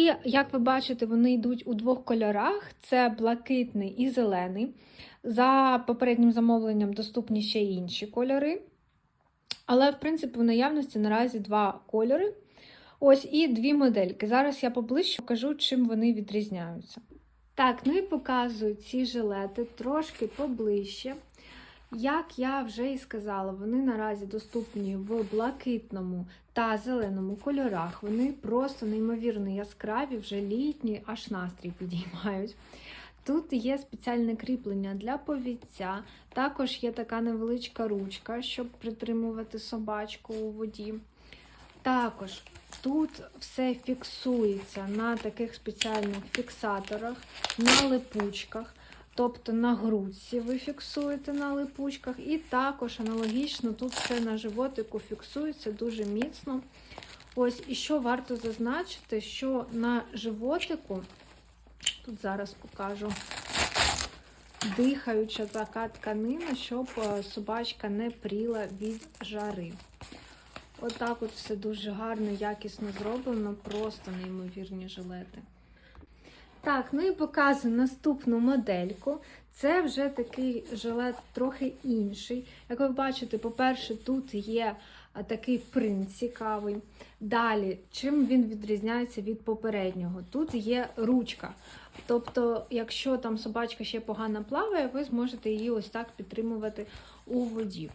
І як ви бачите, вони йдуть у двох кольорах: це блакитний і зелений. За попереднім замовленням доступні ще інші кольори. Але, в принципі, в наявності наразі два кольори. Ось і дві модельки. Зараз я поближче покажу, чим вони відрізняються. Так, ну і показую ці жилети трошки поближче. Як я вже і сказала, вони наразі доступні в блакитному та зеленому кольорах. Вони просто неймовірно яскраві, вже літні, аж настрій підіймають. Тут є спеціальне кріплення для повідця, також є така невеличка ручка, щоб притримувати собачку у воді. Також тут все фіксується на таких спеціальних фіксаторах, на липучках. Тобто на грудці ви фіксуєте на липучках, і також аналогічно тут все на животику фіксується дуже міцно. Ось, і що варто зазначити, що на животику, тут зараз покажу, дихаюча така тканина, щоб е, собачка не пріла від жари. Отак от все дуже гарно, якісно зроблено, просто неймовірні жилети. Так, ну і показую наступну модельку. Це вже такий жилет трохи інший. Як ви бачите, по-перше, тут є такий принт цікавий. Далі, чим він відрізняється від попереднього? Тут є ручка. Тобто, якщо там собачка ще погано плаває, ви зможете її ось так підтримувати у воді.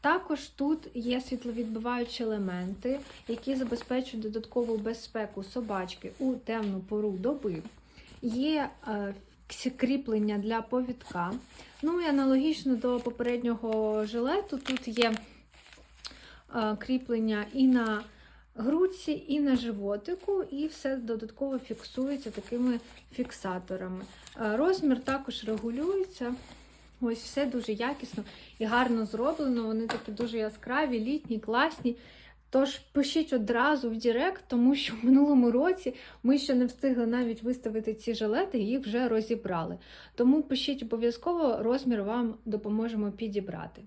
Також тут є світловідбиваючі елементи, які забезпечують додаткову безпеку собачки у темну пору доби. Є е, кріплення для повідка. Ну і аналогічно до попереднього жилету, тут є е, кріплення і на грудці, і на животику, і все додатково фіксується такими фіксаторами. Е, Розмір також регулюється. Ось все дуже якісно і гарно зроблено. Вони такі дуже яскраві, літні, класні. Тож пишіть одразу в Дірект, тому що в минулому році ми ще не встигли навіть виставити ці жилети, їх вже розібрали. Тому пишіть обов'язково, розмір вам допоможемо підібрати.